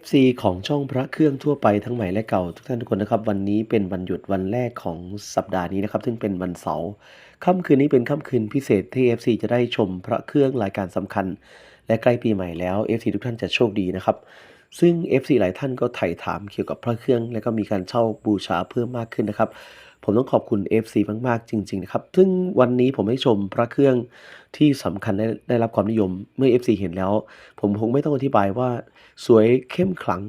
FC ของช่องพระเครื่องทั่วไปทั้งใหม่และเก่า ทุกท่านทุกคนนะครับวันนี้เป็นวันหยุดวันแรกของสัปดาห์นี้นะครับ ซึ่งเป็นวันเสาร์ค่ำคืนนี้เป็นค่ำคืนพิเศษที่ FC จะได้ชมพระเครื่องรายการสำคัญ และใกล้ปีใหม่แล้ว FC ทุกท่านจะโชคดีนะครับ ซึ่ง FC หลายท่านก็ไถ่ถามเกี่ยวกับพระเครื่อง และก็มีการเช่าบูชาเพิ่มมากขึ้นนะครับ ผมต้องขอบคุณ FC มากๆจริง ๆ นะครับ ซึ่งวันนี้ผมให้ชมพระเครื่องที่สำคัญได้ได้รับความนิยมเมื่อ FC เห็นแล้ว ผมคงไม่ต้องอธิบายว่าสวยเข้มขลัง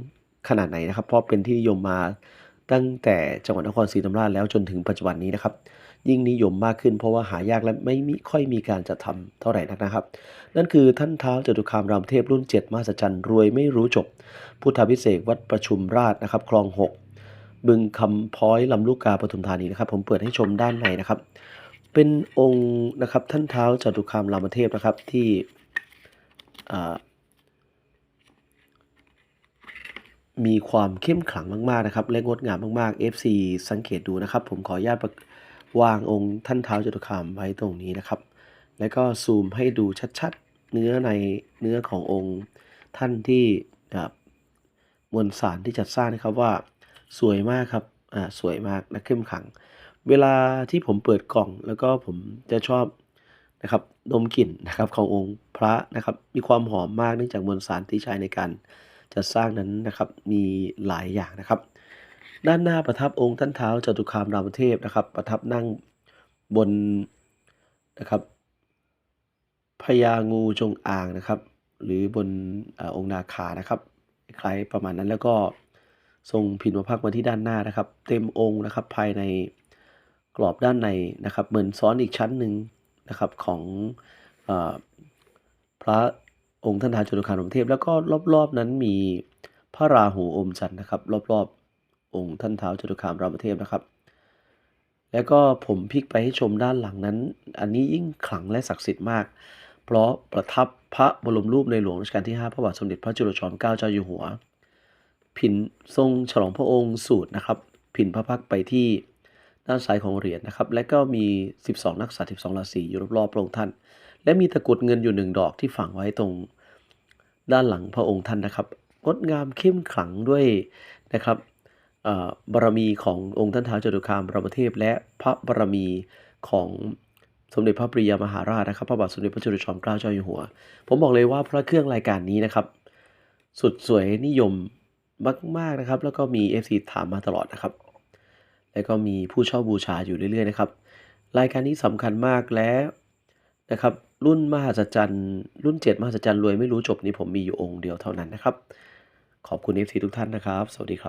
ขนาดไหนนะครับ เพราะเป็นที่นิยมมาตั้งแต่จังหวัดนครศรีธรรมราชแล้วจนถึงปัจจุบันนี้นะครับ ยิ่งนิยมมากขึ้น เพราะว่าหายากและไม่มีค่อยมีการจัดทำเท่าไหร่นักนะครับ นั่นคือท่านเท้าจตุคามรามเทพรุ่น 7 มหัศจรรย์รวยไม่รู้จบ พุทธพิเศษวัดประชุมราชนะครับ คลอง 6 บึงคำพ้อยลำลูกกาปทุมธานีนะครับ ผมเปิดให้ชมด้านในนะครับ เป็นองค์นะครับท่านเท้าจตุคามรามเทพนะครับที่มีความเข้มขลังมาก ๆ นะครับ และงดงามมาก ๆ FC สังเกตดูนะครับ ผมขออนุญาต วางองค์ท่านเท้าจตุคามไว้ตรงนี้นะครับ แล้วก็ซูมให้ดูชัดๆ เนื้อในเนื้อขององค์ท่านที่มวลสารที่จัดสร้างนะครับว่าสวยมากครับอ่าสวยมากและเข้มขัง เวลาที่ผมเปิดกล่องแล้วก็ผมจะชอบนะครับดมกลิ่นนะครับขององค์พระนะครับ มีความหอมมากเนื่องจากมวลสารที่ใช้ในการจัดสร้างนั้นนะครับมีหลายอย่างนะครับ ด้านหน้าประทับองค์ท่านเท้าจตุคามรามเทพนะครับ ประทับนั่งบนนะครับพญางูจงอางนะครับ หรือบนอองค์นาคานะครับคล้ายประมาณนั้นแล้วก็ทรงพินพระพักมาที่ด้านหน้านะครับ เต็มองค์นะครับภายในกรอบด้านในนะครับ เหมือนซ้อนอีกชั้นหนึ่งนะครับของอพระองค์ท่านท้าวจตุคามรามเทพ แล้วก็รอบๆนั้นมีพระราหูอมจันทร์นะครับ รอบๆ องค์ท่านเท้าจตุคามรามเทพนะครับ แล้วก็ผมพลิกไปให้ชมด้านหลังนั้น อันนี้ยิ่งขลังและศักดิ์สิทธิ์มาก เพราะประทับพระบรมรูปในหลวงรัชกาลที่ 5 พระบาทสมเด็จพระจุลจอมเกล้าเจ้าอยู่หัว ผินทรงฉลองพระองค์สูตรนะครับ ผินพระพักไปที่ด้านซ้ายของเหรียญนะครับ และก็มี 12 นักษัตริย์12ราศีอยู่รอบๆพระองค์ท่าน และมีตะกรุดเงินอยู่หนึ่งดอกที่ฝังไว้ตรงด้านหลังพระองค์ท่านนะครับ งดงามเข้มขลังด้วยนะครับ บารมีขององค์ท่านท้าวจตุคามรามเทพ และพระบารมีของสมเด็จพระปริยมหาราชนะครับพระบาทสมเด็จพระจุลจอมเกล้าเจ้าอยู่หัว ผมบอกเลยว่าพระเครื่องรายการนี้นะครับ สุดสวยนิยมมาก ๆนะครับ แล้วก็มี FC ถามมาตลอดนะครับ แล้วก็มีผู้ช่าบูชาอยู่เรื่อย ๆ นะครับ รายการนี้สำคัญมากและนะครับรุ่นมหัศจรรย์รุ่น 7 มหัศจรรย์รวยไม่รู้จบนี้ผมมีอยู่องค์เดียวเท่านั้นนะครับ ขอบคุณ FC ทุกท่านนะครับ สวัสดีครับ